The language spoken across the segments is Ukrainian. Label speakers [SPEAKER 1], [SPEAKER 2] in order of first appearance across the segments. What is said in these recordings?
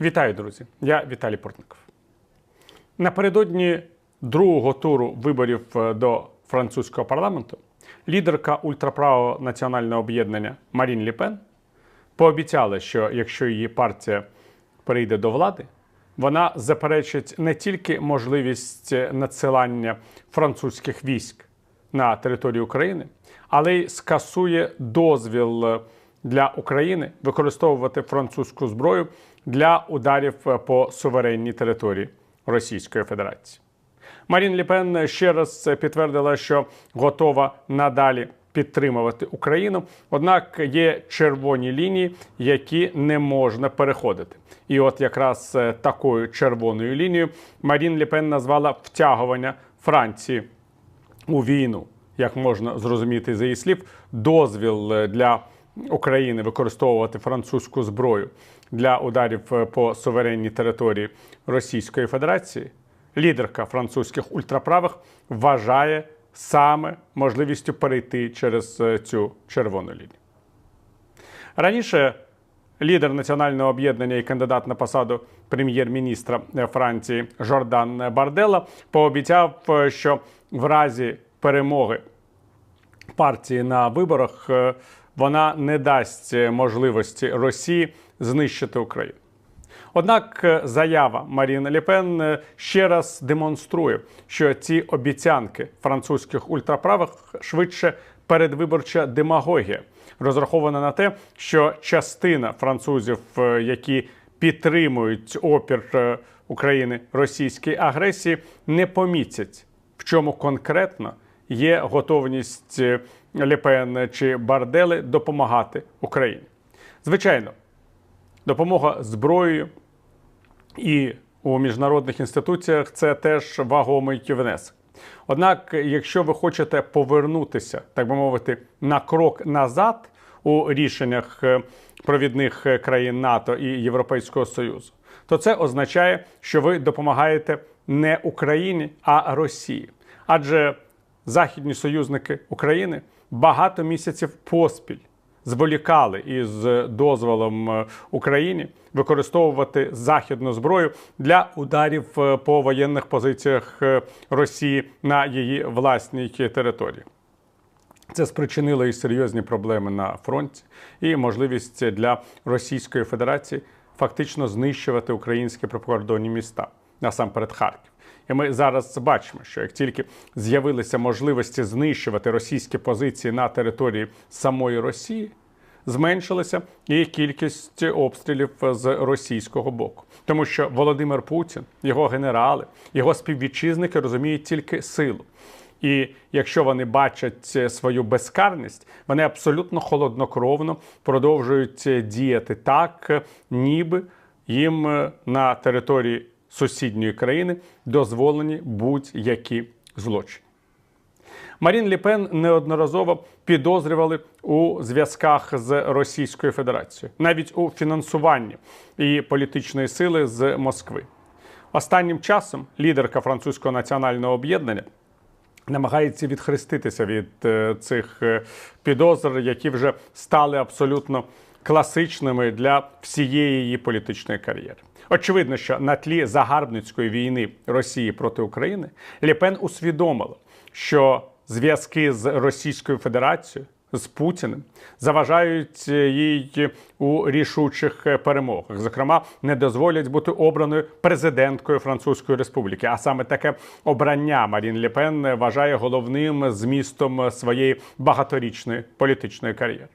[SPEAKER 1] Вітаю, друзі! Я Віталій Портников. Напередодні другого туру виборів е, до французького парламенту лідерка ультраправого національного об'єднання Марін Ліпен пообіцяла, що якщо її партія прийде до влади, вона заперечить не тільки можливість надсилання французьких військ на територію України, але й скасує дозвіл для України використовувати французьку зброю для ударів по суверенній території Російської Федерації. Марін Ліпен ще раз підтвердила, що готова надалі підтримувати Україну. Однак є червоні лінії, які не можна переходити. І от якраз е, такою червоною лінією Марін Ліпен назвала втягування Франції у війну, як можна зрозуміти з її слів, дозвіл е, для України використовувати французьку зброю для ударів е, по суверенній території Російської Федерації. Лідерка французьких ультраправих вважає саме можливістю перейти через е, цю червону лінію. Раніше лідер національного об'єднання і кандидат на посаду прем'єр-міністра Франції Жордан Бардела пообіцяв, е, що в разі перемоги партії на виборах е, вона не дасть можливості Росії знищити Україну. Однак е, заява Марін Ліпен е, ще раз демонструє, що ці обіцянки французьких ультраправих швидше передвиборча демагогія, розрахована на те, що частина французів, е, які підтримують опір України російській агресії, не помітять, в чому конкретно є готовність Ліпен чи Бардели допомагати Україні. Звичайно, допомога зброєю і у міжнародних інституціях це теж вагомий внесок. Однак, якщо ви хочете повернутися, так би мовити, на крок назад у рішеннях е, провідних країн НАТО і Європейського Союзу, то це означає, що ви допомагаєте не Україні, а Росії. Адже західні союзники України багато місяців поспіль зволікали із дозволом е, Україні використовувати західну зброю для ударів е, по воєнних позиціях е, Росії на її власній території. Це спричинило і серйозні проблеми на фронті, і можливість для Російської Федерації фактично знищувати українські прикордонні міста насамперед Харків. І ми зараз бачимо, що як тільки з'явилися можливості знищувати російські позиції на території самої Росії, зменшилася і кількість обстрілів з російського боку, тому що Володимир Путін, його генерали, його співвітчизники розуміють тільки силу. І якщо вони бачать свою безкарність, вони абсолютно холоднокровно продовжують діяти так, ніби їм на території сусідньої країни дозволені будь-які злочини. Марін Ліпен неодноразово підозрювали у зв'язках з Російською Федерацією, навіть у фінансуванні її політичної сили з Москви. Останнім часом лідерка французького національного об'єднання намагається відхреститися від е, цих е, підозр, які вже стали абсолютно класичними для всієї її політичної кар'єри. Очевидно, що на тлі загарбницької війни Росії проти України Ліпен усвідомила, що зв'язки з Російською Федерацією. З Путіним заважають їй у рішучих перемогах. Зокрема, не дозволять бути обраною президенткою Французької Республіки. А саме таке обрання Марін Лепен вважає головним змістом своєї багаторічної політичної кар'єри.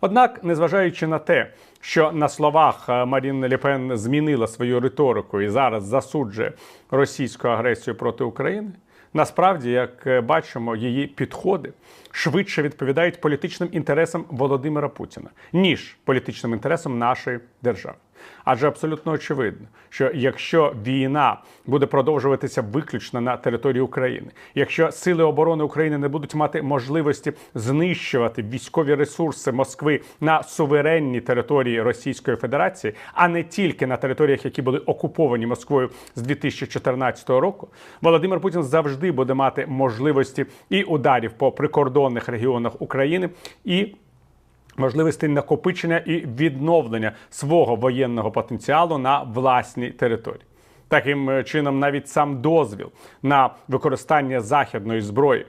[SPEAKER 1] Однак, незважаючи на те, що на словах Марін Лепен змінила свою риторику і зараз засуджує російську агресію проти України. Насправді, як бачимо, її підходи швидше відповідають політичним інтересам Володимира Путіна ніж політичним інтересам нашої держави. Адже абсолютно очевидно, що якщо війна буде продовжуватися виключно на території України, якщо сили оборони України не будуть мати можливості знищувати військові ресурси Москви на суверенній території Російської Федерації, а не тільки на територіях, які були окуповані Москвою з 2014 року, Володимир Путін завжди буде мати можливості і ударів по прикордонних регіонах України і можливостей накопичення і відновлення свого воєнного потенціалу на власній території. Таким е, чином, навіть сам дозвіл на використання західної зброї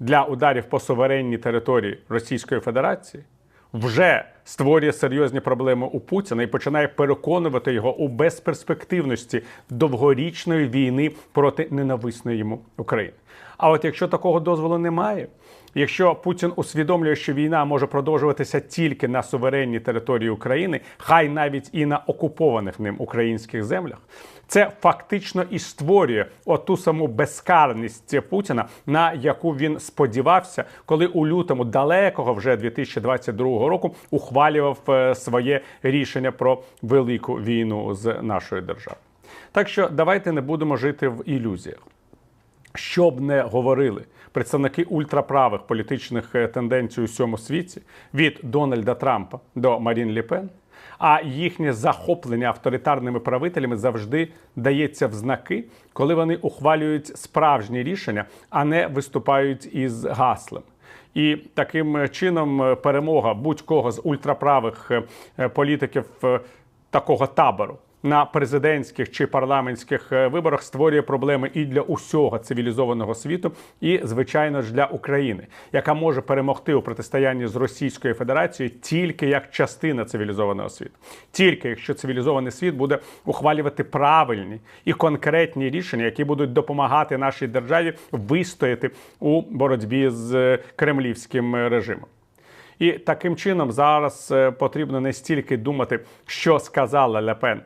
[SPEAKER 1] для ударів по суверенній території Російської Федерації вже створює серйозні проблеми у Путіна і починає переконувати його у безперспективності довгорічної війни проти ненависної йому України. А от якщо такого дозволу немає, якщо Путін усвідомлює, що війна може продовжуватися тільки на суверенній території України, хай навіть і на окупованих ним українських землях, це фактично і створює оту саму безкарність Путіна, на яку він сподівався, коли у лютому далекого вже 2022 року ухвалював е, своє рішення про велику війну з нашою державою. Так що давайте не будемо жити в ілюзіях. Що б не говорили представники ультраправих політичних е, тенденцій у всьому світі від Дональда Трампа до Марін Ліпен, а їхнє захоплення авторитарними правителями завжди дається в знаки, коли вони ухвалюють справжні рішення, а не виступають із гаслем. І таким чином е, перемога будь-кого з ультраправих е, е, політиків е, такого табору на президентських чи парламентських е, виборах створює проблеми і для усього цивілізованого світу, і звичайно ж для України, яка може перемогти у протистоянні з Російською Федерацією тільки як частина цивілізованого світу, тільки якщо цивілізований світ буде ухвалювати правильні і конкретні рішення, які будуть допомагати нашій державі вистояти у боротьбі з е, кремлівським режимом. І таким чином зараз е, потрібно не стільки думати, що сказала Лепен.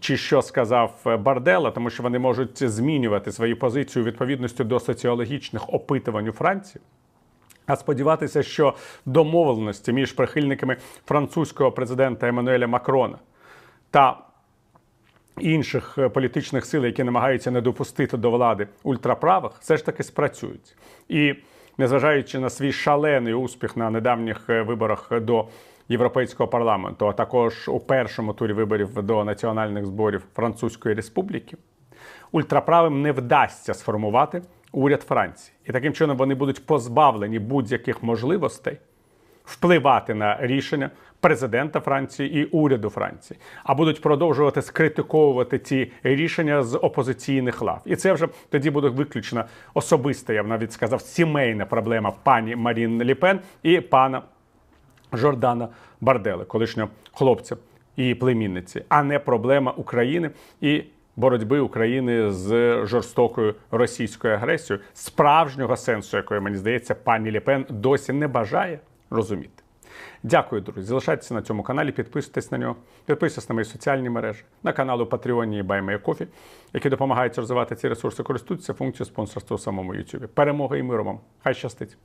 [SPEAKER 1] Чи що сказав е, Бардела, тому що вони можуть змінювати свою позицію відповідності до соціологічних опитувань у Франції, а сподіватися, що домовленості між прихильниками французького президента Еммануеля Макрона та інших е, політичних сил, які намагаються не допустити до влади ультраправих, все ж таки спрацюють. І незважаючи на свій шалений успіх на недавніх е, виборах до Європейського парламенту, а також у першому турі виборів до національних зборів Французької Республіки, ультраправим не вдасться сформувати уряд Франції. І таким чином вони будуть позбавлені будь-яких можливостей впливати на рішення президента Франції і уряду Франції, а будуть продовжувати скритиковувати ці рішення з опозиційних лав. І це вже тоді буде виключно особиста, я б навіть сказав, сімейна проблема пані Марін Ліпен і пана Жордана Бардели, колишнього хлопця і племінниці, а не проблема України і боротьби України з жорстокою російською агресією, справжнього сенсу, якої мені здається, пані Ліпен досі не бажає розуміти. Дякую, друзі. Залишайтеся на цьому каналі, підписуйтесь на нього, підписуйтесь на мої соціальні мережі, на канали у Патреоні і BuyMeACoffee, які допомагають розвивати ці ресурси, користуйтеся функцією спонсорства у самому YouTube. Перемоги і миру вам! Хай щастить!